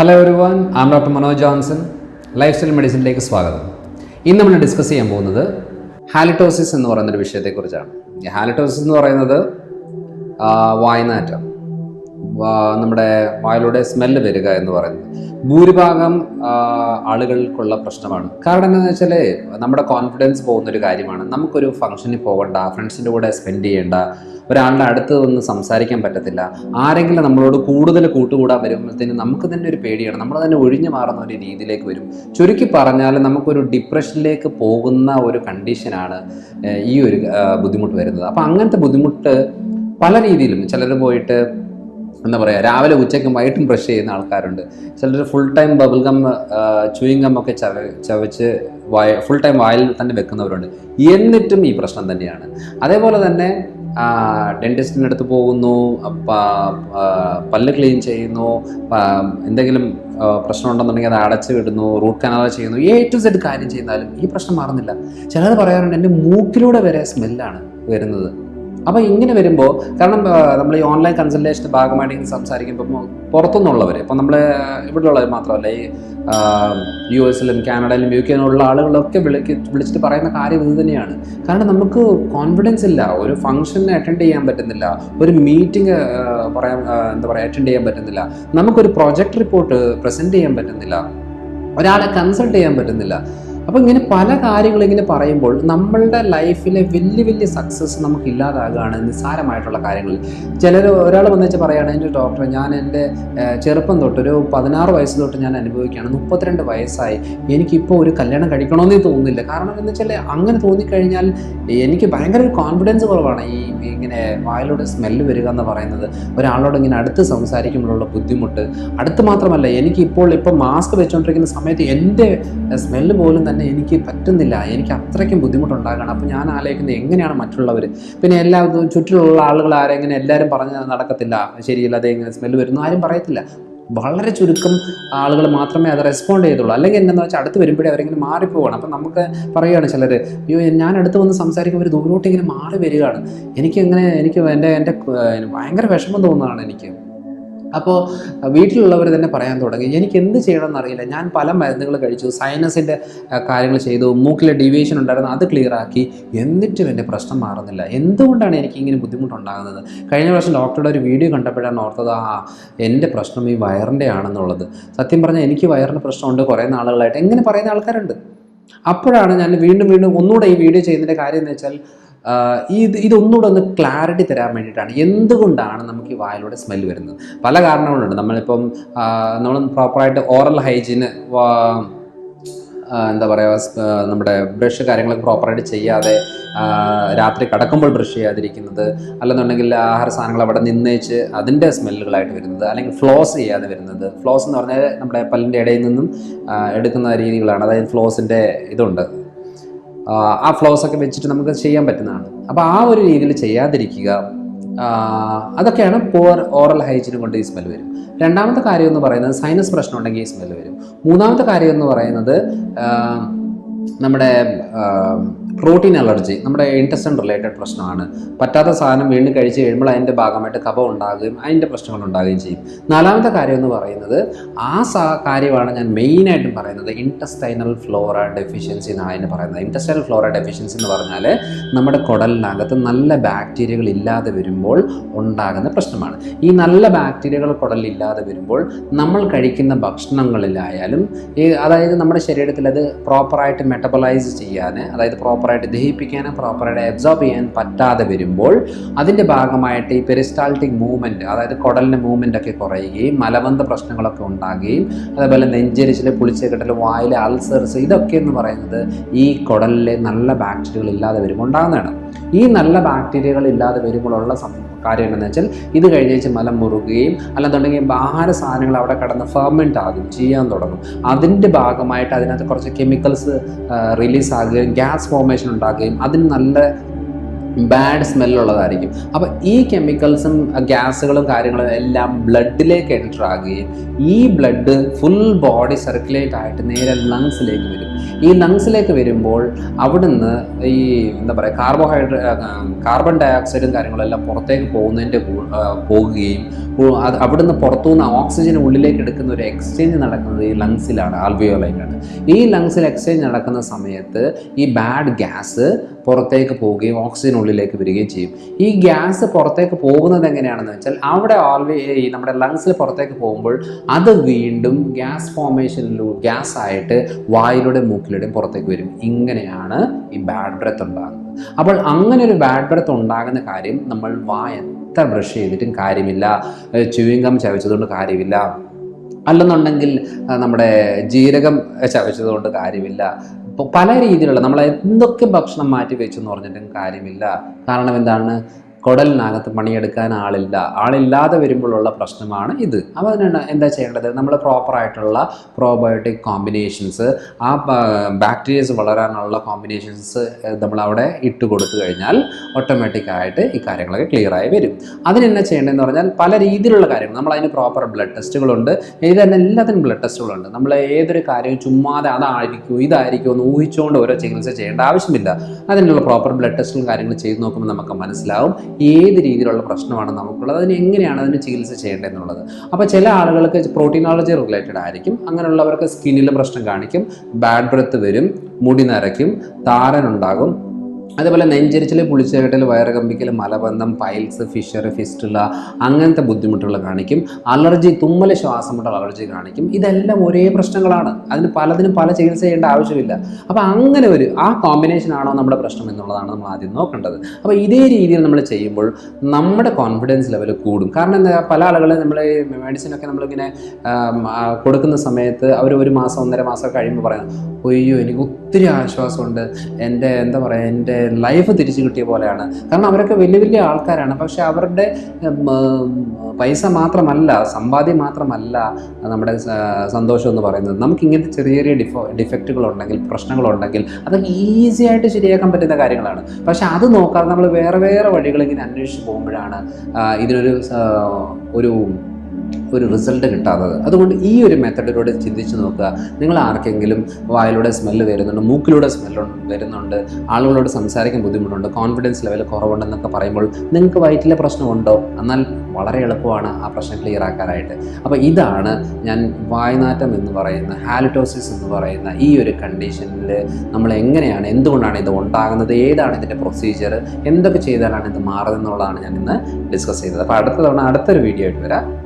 Hello everyone am doctor Manoj Johnson lifestyle മെഡിസിനിലേക്ക് സ്വാഗതം. ഇന്ന് നമ്മൾ ഡിസ്കസ് ചെയ്യാൻ പോകുന്നത് ഹാലിറ്റോസിസ് എന്ന് പറയുന്നൊരു വിഷയത്തെക്കുറിച്ചാണ്. ഹാലിറ്റോസിസ് എന്ന് പറയുന്നത് വായ്നാറ്റം. നമ്മുടെ വായിലൂടെ സ്മെല്ല് വരിക എന്ന് പറയുന്നത്. ഭൂരിഭാഗം ആളുകൾക്കുള്ള പ്രശ്നമാണ്. കാരണം എന്താണെന്ന് വെച്ചാൽ നമ്മുടെ കോൺഫിഡൻസ് പോകുന്നൊരു കാര്യമാണ്. നമുക്കൊരു ഫംഗ്ഷനിൽ പോകണ്ട ഫ്രണ്ട്സിന്റെ കൂടെ സ്പെൻഡ് ചെയ്യേണ്ട ഒരാളുടെ അടുത്ത് വന്ന് സംസാരിക്കാൻ പറ്റത്തില്ല. ആരെങ്കിലും നമ്മളോട് കൂടുതൽ കൂട്ടുകൂടാൻ വരുമ്പോഴത്തേനും നമുക്ക് തന്നെ ഒരു പേടിയാണ്. നമ്മൾ തന്നെ ഒഴിഞ്ഞു മാറുന്ന ഒരു രീതിയിലേക്ക് വരും. ചുരുക്കി പറഞ്ഞാൽ നമുക്കൊരു ഡിപ്രഷനിലേക്ക് പോകുന്ന ഒരു കണ്ടീഷനാണ് ഈ ഒരു ബുദ്ധിമുട്ട് വരുന്നത്. അപ്പോൾ അങ്ങനത്തെ ബുദ്ധിമുട്ട് പല രീതിയിലും ചിലർ പോയിട്ട് എന്താ പറയുക രാവിലെ ഉച്ചയ്ക്കും വൈകിട്ടും ബ്രഷ് ചെയ്യുന്ന ആൾക്കാരുണ്ട്. ചിലർ full time bubble gum chewing gum ഒക്കെ ചവ ചവച്ച് വായ ഫുൾ ടൈം വായിൽ തന്നെ വെക്കുന്നവരുണ്ട്. എന്നിട്ടും ഈ പ്രശ്നം തന്നെയാണ്. അതേപോലെ തന്നെ ഡെന്റിസ്റ്റിന്റെ അടുത്ത് പോകുന്നു പല്ല് ക്ലീൻ ചെയ്യുന്നു എന്തെങ്കിലും പ്രശ്നം ഉണ്ടെന്നുണ്ടെങ്കിൽ അത് അടച്ചു വിടുന്നു റൂട്ട് കനാൽ ചെയ്യുന്നു എ ടു സെഡ് കാര്യം ചെയ്താലും ഈ പ്രശ്നം മാറുന്നില്ല. ചിലത് പറയാറുണ്ട് എന്റെ മൂക്കിലൂടെ വരെ സ്മെല്ലാണ് വരുന്നത്. അപ്പോൾ ഇങ്ങനെ വരുമ്പോൾ കാരണം നമ്മൾ ഈ ഓൺലൈൻ കൺസൾട്ടേഷന്റെ ഭാഗമായിട്ട് ഇങ്ങനെ സംസാരിക്കുമ്പോൾ പുറത്തുനിന്നുള്ളവർ ഇപ്പം നമ്മൾ ഇവിടെയുള്ളവർ മാത്രമല്ല ഈ യു എസിലും കാനഡയിലും യു കെയിലുള്ള ആളുകളൊക്കെ വിളിക്ക് വിളിച്ചിട്ട് പറയുന്ന കാര്യം ഇത് തന്നെയാണ്. കാരണം നമുക്ക് കോൺഫിഡൻസ് ഇല്ല ഒരു ഫംഗ്ഷന് അറ്റൻഡ് ചെയ്യാൻ പറ്റുന്നില്ല ഒരു മീറ്റിംഗ് പറയാൻ എന്താ പറയുക അറ്റൻഡ് ചെയ്യാൻ പറ്റുന്നില്ല നമുക്കൊരു പ്രൊജക്ട് റിപ്പോർട്ട് പ്രസന്റ് ചെയ്യാൻ പറ്റുന്നില്ല ഒരാളെ കൺസൾട്ട് ചെയ്യാൻ പറ്റുന്നില്ല. അപ്പോൾ ഇങ്ങനെ പല കാര്യങ്ങൾ ഇങ്ങനെ പറയുമ്പോൾ നമ്മളുടെ ലൈഫിലെ വലിയ വലിയ സക്സസ് നമുക്ക് ഇല്ലാതാകുകയാണ് നിസ്സാരമായിട്ടുള്ള കാര്യങ്ങൾ. ചിലർ ഒരാൾ വന്നിച്ച് പറയുകയാണ് എന്റെ ഡോക്ടർ ഞാൻ എന്റെ ചെറുപ്പം തൊട്ട് ഒരു പതിനാറ് വയസ്സ് തൊട്ട് ഞാൻ അനുഭവിക്കുകയാണ്. മുപ്പത്തിരണ്ട് വയസ്സായി. എനിക്കിപ്പോൾ ഒരു കല്യാണം കഴിക്കണമെന്നേ തോന്നുന്നില്ല. കാരണം എന്ന് വെച്ചാൽ അങ്ങനെ തോന്നിക്കഴിഞ്ഞാൽ എനിക്ക് ഭയങ്കര ഒരു കോൺഫിഡൻസ് കുറവാണ് ഈ ഇങ്ങനെ വായിലൂടെ സ്മെല്ല് വരിക എന്ന് പറയുന്നത്. ഒരാളോട് ഇങ്ങനെ അടുത്ത് സംസാരിക്കുമ്പോഴുള്ള ബുദ്ധിമുട്ട്. അടുത്ത് മാത്രമല്ല എനിക്കിപ്പോൾ ഇപ്പോൾ മാസ്ക് വെച്ചുകൊണ്ടിരിക്കുന്ന സമയത്ത് എന്റെ സ്മെല്ല് പോലും തന്നെ എനിക്ക് പറ്റുന്നില്ല. എനിക്ക് അത്രയ്ക്കും ബുദ്ധിമുട്ടുണ്ടാകണം അപ്പോൾ ഞാൻ ആലോചിക്കുന്നത് എങ്ങനെയാണ് മറ്റുള്ളവർ പിന്നെ എല്ലാ ചുറ്റിലുള്ള ആളുകൾ ആരെങ്ങനെ എല്ലാവരും പറഞ്ഞ് നടക്കത്തില്ല. ശരിയല്ല അതേ ഇങ്ങനെ സ്മെല്ല് വരുന്നു ആരും പറയത്തില്ല. വളരെ ചുരുക്കം ആളുകൾ മാത്രമേ അത് റെസ്പോണ്ട് ചെയ്തുള്ളൂ. അല്ലെങ്കിൽ എന്താണെന്ന് വെച്ചാൽ അടുത്ത് വരുമ്പോഴേ അവരിങ്ങനെ മാറിപ്പോവാണ്. അപ്പം നമുക്ക് പറയുകയാണ് ചിലർ അയ്യോ ഞാൻ അടുത്ത് വന്ന് സംസാരിക്കുമ്പോൾ ഒരു ദൂരോട്ട് ഇങ്ങനെ മാറി വരികയാണ്. എനിക്ക് എങ്ങനെ എനിക്ക് എന്റെ എന്റെ ഭയങ്കര വിഷമം തോന്നുന്നതാണ് എനിക്ക്. അപ്പോൾ വീട്ടിലുള്ളവർ തന്നെ പറയാൻ തുടങ്ങി എനിക്ക് എന്ത് ചെയ്യണമെന്ന് അറിയില്ല ഞാൻ പല മരുന്നുകൾ കഴിച്ചു സൈനസിന്റെ കാര്യങ്ങൾ ചെയ്തു മൂക്കിലെ ഡീവിയേഷൻ ഉണ്ടായിരുന്നു അത് ക്ലിയർ ആക്കി. എന്നിട്ടും എന്റെ പ്രശ്നം മാറുന്നില്ല. എന്തുകൊണ്ടാണ് എനിക്ക് ഇങ്ങനെ ബുദ്ധിമുട്ടുണ്ടാകുന്നത്? കഴിഞ്ഞ പ്രാവശ്യം ഡോക്ടറുടെ ഒരു വീഡിയോ കണ്ടപ്പോഴാണ് ഓർത്തത് ആ എന്റെ പ്രശ്നം ഈ വയറിന്റെ ആണെന്നുള്ളത്. സത്യം പറഞ്ഞാൽ എനിക്ക് വയറിന്റെ പ്രശ്നമുണ്ട് കുറേ നാളുകളായിട്ട്. എങ്ങനെ പറയുന്ന ആൾക്കാരുണ്ട്. അപ്പോഴാണ് ഞാൻ വീണ്ടും വീണ്ടും ഒന്നുകൂടെ ഈ വീഡിയോ ചെയ്യുന്നതിന്റെ കാര്യം എന്ന് വെച്ചാൽ ഇത് ഇതൊന്നുകൂടെ ഒന്ന് ക്ലാരിറ്റി തരാൻ വേണ്ടിയിട്ടാണ്. എന്തുകൊണ്ടാണ് നമുക്ക് ഈ വായിലൂടെ സ്മെല്ല് വരുന്നത്? പല കാരണങ്ങളുണ്ട്. നമ്മളിപ്പം നമ്മൾ പ്രോപ്പറായിട്ട് ഓറൽ ഹൈജീന് എന്താ പറയുക നമ്മുടെ ബ്രഷ് കാര്യങ്ങളൊക്കെ പ്രോപ്പറായിട്ട് ചെയ്യാതെ രാത്രി കടക്കുമ്പോൾ ബ്രഷ് ചെയ്യാതിരിക്കുന്നത് അല്ലെന്നുണ്ടെങ്കിൽ ആഹാര സാധനങ്ങൾ അവിടെ നിന്നേച്ച് അതിന്റെ സ്മെല്ലുകളായിട്ട് വരുന്നത് അല്ലെങ്കിൽ ഫ്ലോസ് ചെയ്യാതെ വരുന്നത്. ഫ്ലോസ് എന്ന് പറഞ്ഞാൽ നമ്മുടെ പല്ലിന്റെ ഇടയിൽ നിന്നും എടുക്കുന്ന രീതികളാണ്. അതായത് ഫ്ലോസിന്റെ ഇതുണ്ട്. ആ, ഫ്ലോസ് ഒക്കെ വെച്ചിട്ട് നമുക്ക് ചെയ്യാൻ പറ്റുന്നതാണ്. അപ്പോൾ ആ ഒരു രീതിയിൽ ചെയ്യാതിരിക്കുക അതൊക്കെയാണ് പോർ ഓറൽ ഹൈജീൻ കൊണ്ട് ഈ സ്മെൽ വരും. രണ്ടാമത്തെ കാര്യം എന്ന് പറയുന്നത് സൈനസ് പ്രശ്നം ഉണ്ടെങ്കിൽ ഈ സ്മെൽ വരും. മൂന്നാമത്തെ കാര്യം എന്ന് പറയുന്നത് നമ്മുടെ പ്രോട്ടീൻ അലർജി നമ്മുടെ ഇന്റസ്റ്റൻ റിലേറ്റഡ് പ്രശ്നമാണ്. പറ്റാത്ത സാധനം വീണ്ടും കഴിച്ച് കഴിയുമ്പോൾ അതിന്റെ ഭാഗമായിട്ട് കഫം ഉണ്ടാകുകയും അതിന്റെ പ്രശ്നങ്ങൾ ഉണ്ടാകുകയും ചെയ്യും. നാലാമത്തെ കാര്യം എന്ന് പറയുന്നത് ആ സാ കാര്യമാണ് ഞാൻ മെയിനായിട്ടും പറയുന്നത് ഇന്റസ്റ്റൈനൽ ഫ്ലോറ ഡെഫിഷ്യൻസി എന്നാണ് അതിന് പറയുന്നത്. ഇന്റസ്റ്റൈനൽ ഫ്ലോറ ഡെഫിഷ്യൻസി എന്ന് പറഞ്ഞാൽ നമ്മുടെ കുടലിനകത്ത് നല്ല ബാക്ടീരിയകൾ ഇല്ലാതെ വരുമ്പോൾ ഉണ്ടാകുന്ന പ്രശ്നമാണ്. ഈ നല്ല ബാക്ടീരിയകൾ കുടലിൽ ഇല്ലാതെ വരുമ്പോൾ നമ്മൾ കഴിക്കുന്ന ഭക്ഷണങ്ങളിലായാലും അതായത് നമ്മുടെ ശരീരത്തിൽ അത് പ്രോപ്പറായിട്ട് മെറ്റബലൈസ് ചെയ്യാൻ അതായത് പ്രോപ്പറായിട്ട് ദഹിപ്പിക്കാനും പ്രോപ്പറായിട്ട് അബ്സോർബ് ചെയ്യാൻ പറ്റാതെ വരുമ്പോൾ അതിന്റെ ഭാഗമായിട്ട് ഈ പെരിസ്റ്റാൾട്ടിക് മൂവ്മെന്റ് അതായത് കുടലിന്റെ മൂവ്മെന്റ് ഒക്കെ കുറയുകയും മലബന്ധ പ്രശ്നങ്ങളൊക്കെ ഉണ്ടാകുകയും അതേപോലെ നെഞ്ചരിച്ചിൽ പുളിച്ചക്കെട്ടൽ വായിലെ അൾസേഴ്സ് ഇതൊക്കെ എന്ന് പറയുന്നത് ഈ കുടലിലെ നല്ല ബാക്ടീരിയകൾ ഇല്ലാതെ വരുമ്പോൾ ഉണ്ടാകുന്നതാണ്. ഈ നല്ല ബാക്ടീരിയകൾ ഇല്ലാതെ വരുമ്പോഴുള്ള കാര്യം എന്താണെന്ന് വെച്ചാൽ ഇത് കഴിഞ്ഞേച്ച് മലം മുറുകുകയും അല്ലാന്നുണ്ടെങ്കിൽ ആഹാര സാധനങ്ങൾ അവിടെ കടന്ന് ഫെർമെന്റ് ആകും ചെയ്യാൻ തുടങ്ങും. അതിന്റെ ഭാഗമായിട്ട് അതിനകത്ത് കുറച്ച് കെമിക്കൽസ് റിലീസ് ആകുകയും ഗ്യാസ് ഫോർമേഷൻ ഉണ്ടാകുകയും അതിന് നല്ല ബാഡ് സ്മെല്ലുള്ളതായിരിക്കും അപ്പോൾ ഈ കെമിക്കൽസും ഗ്യാസുകളും കാര്യങ്ങളും എല്ലാം ബ്ലഡിലേക്ക് എന്റർ ആകുകയും ഈ ബ്ലഡ് ഫുൾ ബോഡി സർക്കുലേറ്റ് ആയിട്ട് നേരെ ലങ്സിലേക്ക് വരും. ഈ ലങ്സിലേക്ക് വരുമ്പോൾ അവിടുന്ന് ഈ എന്താ പറയുക കാർബോഹൈഡ്രേ കാർബൺ ഡയോക്സൈഡും കാര്യങ്ങളെല്ലാം പുറത്തേക്ക് പോകുന്നതിന്റെ പോകുകയും അത് അവിടുന്ന് പുറത്തുനിന്ന് ഓക്സിജൻ ഉള്ളിലേക്ക് എടുക്കുന്ന ഒരു എക്സ്ചേഞ്ച് നടക്കുന്നത് ഈ ലങ്സിലാണ് ആൽവിയോലൈനാണ് ഈ ലങ്സിൽ എക്സ്ചേഞ്ച് നടക്കുന്ന സമയത്ത് ഈ ബാഡ് ഗ്യാസ് പുറത്തേക്ക് പോവുകയും ഓക്സിജൻ ഉള്ളിലേക്ക് വരികയും ചെയ്യും. ഈ ഗ്യാസ് പുറത്തേക്ക് പോകുന്നത് എങ്ങനെയാണെന്ന് വെച്ചാൽ അവിടെ ഓൾവേ ഈ നമ്മുടെ ലങ്സിൽ പുറത്തേക്ക് പോകുമ്പോൾ അത് വീണ്ടും ഗ്യാസ് ഫോർമേഷനിലൂടെ ഗ്യാസ് ആയിട്ട് വായിലൂടെ മൂക്കിലൂടെയും പുറത്തേക്ക് വരും. ഇങ്ങനെയാണ് ഈ ബാഡ് ബ്രത്ത് ഉണ്ടാകുന്നത്. അപ്പോൾ അങ്ങനെ ഒരു ബാഡ് ബ്രത്ത് ഉണ്ടാകുന്ന കാര്യം നമ്മൾ വായ എത്ര ബ്രഷ് ചെയ്തിട്ടും കാര്യമില്ല. ചുവിങ്കം ചവച്ചതുകൊണ്ട് കാര്യമില്ല. അല്ലെന്നുണ്ടെങ്കിൽ നമ്മുടെ ജീരകം ചവച്ചതുകൊണ്ട് കാര്യമില്ല. ഇപ്പോൾ പല രീതിയിലുള്ള നമ്മൾ എന്തൊക്കെ ഭക്ഷണം മാറ്റി വെച്ചു എന്ന് പറഞ്ഞിട്ടും കാര്യമില്ല. കാരണം എന്താണ്? കുടലിനകത്ത് പണിയെടുക്കാൻ ആളില്ല. ആളില്ലാതെ വരുമ്പോഴുള്ള പ്രശ്നമാണ് ഇത്. അപ്പോൾ അതിനാണ് എന്താ ചെയ്യേണ്ടത്? നമ്മൾ പ്രോപ്പറായിട്ടുള്ള പ്രോബയോട്ടിക് കോമ്പിനേഷൻസ് ആ ബാക്ടീരിയസ് വളരാനുള്ള കോമ്പിനേഷൻസ് നമ്മൾ അവിടെ ഇട്ട് കൊടുത്തു കഴിഞ്ഞാൽ ഓട്ടോമാറ്റിക്കായിട്ട് ഈ കാര്യങ്ങളൊക്കെ ക്ലിയറായി വരും. അതിന് എന്നാ ചെയ്യേണ്ടതെന്ന് പറഞ്ഞാൽ പല രീതിയിലുള്ള കാര്യങ്ങൾ. നമ്മൾ അതിന് പ്രോപ്പർ ബ്ലഡ് ടെസ്റ്റുകളുണ്ട് തന്നെ എല്ലാത്തിനും ബ്ലഡ് ടെസ്റ്റുകളുണ്ട് നമ്മൾ ഏതൊരു കാര്യവും ചുമ്മാതെ അതായിരിക്കും ഇതായിരിക്കും എന്ന് ഊഹിച്ചുകൊണ്ട് ഓരോ ചികിത്സ ചെയ്യേണ്ട ആവശ്യമില്ല. അതിനുള്ള പ്രോപ്പർ ബ്ലഡ് ടെസ്റ്റും കാര്യങ്ങളും ചെയ്ത് നോക്കുമ്പോൾ നമുക്ക് മനസ്സിലാവും. ഏത് രീതിയിലുള്ള പ്രശ്നമാണ് നമുക്കുള്ളത്? അതിന് എങ്ങനെയാണ് അതിന് ചികിത്സ ചെയ്യേണ്ടതെന്നുള്ളത്? അപ്പോൾ ചില ആളുകൾക്ക് പ്രോട്ടീനോളജി റിലേറ്റഡ് ആയിരിക്കും. അങ്ങനെയുള്ളവർക്ക് സ്കിന്നിൽ പ്രശ്നം കാണിക്കും ബാഡ് ബ്രത്ത് വരും മുടി നരയ്ക്കും താരനുണ്ടാകും അതേപോലെ നെഞ്ചരിച്ചിൽ പുളിച്ചകട്ടൽ വയറുകമ്പിക്കൽ മലബന്ധം പൈൽസ് ഫിഷർ ഫിസ്റ്റുള്ള അങ്ങനത്തെ ബുദ്ധിമുട്ടുകൾ കാണിക്കും. അലർജി തുമ്മൽ ശ്വാസമുട്ടൽ അലർജി കാണിക്കും. ഇതെല്ലാം ഒരേ പ്രശ്നങ്ങളാണ്. അതിന് പലതിനും പല ചികിത്സ ചെയ്യേണ്ട ആവശ്യമില്ല. അപ്പോൾ അങ്ങനെ ഒരു ആ കോമ്പിനേഷൻ ആണോ നമ്മുടെ പ്രശ്നം എന്നുള്ളതാണ് നമ്മൾ ആദ്യം നോക്കേണ്ടത്. അപ്പോൾ ഇതേ രീതിയിൽ നമ്മൾ ചെയ്യുമ്പോൾ നമ്മുടെ കോൺഫിഡൻസ് ലെവൽ കൂടും. കാരണം എന്താ പല ആളുകളെ നമ്മൾ മെഡിസിനൊക്കെ നമ്മളിങ്ങനെ കൊടുക്കുന്ന സമയത്ത് അവർ ഒരു മാസം ഒന്നര മാസം കഴിയുമ്പോൾ പറയാം അയ്യോ എനിക്ക് ഒത്തിരി ആശ്വാസമുണ്ട്. എന്റെ എന്താ പറയുക എന്റെ ലൈഫ് തിരിച്ചു കിട്ടിയ പോലെയാണ്. കാരണം അവരൊക്കെ വലിയ വലിയ ആൾക്കാരാണ്. പക്ഷെ അവരുടെ പൈസ മാത്രമല്ല സമ്പാദ്യം മാത്രമല്ല നമ്മുടെ സന്തോഷം എന്ന് പറയുന്നത്. നമുക്ക് ഇങ്ങനത്തെ ചെറിയ ചെറിയ ഡിഫോ ഡിഫക്റ്റുകളുണ്ടെങ്കിൽ പ്രശ്നങ്ങളുണ്ടെങ്കിൽ അതൊക്കെ ഈസി ആയിട്ട് ശരിയാക്കാൻ പറ്റുന്ന കാര്യങ്ങളാണ്. പക്ഷെ അത് നോക്കാതെ നമ്മൾ വേറെ വേറെ വഴികൾ ഇങ്ങനെ അന്വേഷിച്ച് പോകുമ്പോഴാണ് ഇതിനൊരു ഒരു ഒരു റിസൾട്ട് കിട്ടാത്തത്. അതുകൊണ്ട് ഈ ഒരു മെത്തഡിലൂടെ ചിന്തിച്ച് നോക്കുക. നിങ്ങൾ ആർക്കെങ്കിലും വായിലൂടെ സ്മെല്ല് വരുന്നുണ്ട് മൂക്കിലൂടെ സ്മെല്ല് വരുന്നുണ്ട് ആളുകളോട് സംസാരിക്കാൻ ബുദ്ധിമുട്ടുണ്ട് കോൺഫിഡൻസ് ലെവൽ കുറവുണ്ടെന്നൊക്കെ പറയുമ്പോൾ നിങ്ങൾക്ക് വയറ്റിലെ പ്രശ്നമുണ്ടോ? എന്നാൽ വളരെ എളുപ്പമാണ് ആ പ്രശ്നം ക്ലിയർ ആക്കാനായിട്ട്. അപ്പോൾ ഇതാണ് ഞാൻ വായനാറ്റം എന്ന് പറയുന്ന ഹാലിറ്റോസിസ് എന്ന് പറയുന്ന ഈ ഒരു കണ്ടീഷനിൽ നമ്മൾ എങ്ങനെയാണ് എന്തുകൊണ്ടാണ് ഇത് ഉണ്ടാകുന്നത് ഏതാണ് ഇതിന്റെ പ്രൊസീജിയർ എന്തൊക്കെ ചെയ്താലാണ് ഇത് മാറുന്നത് എന്നുള്ളതാണ് ഞാൻ ഇന്ന് ഡിസ്കസ് ചെയ്തത്. അപ്പോൾ അടുത്ത തവണ അടുത്തൊരു വീഡിയോ ആയിട്ട് വരാം.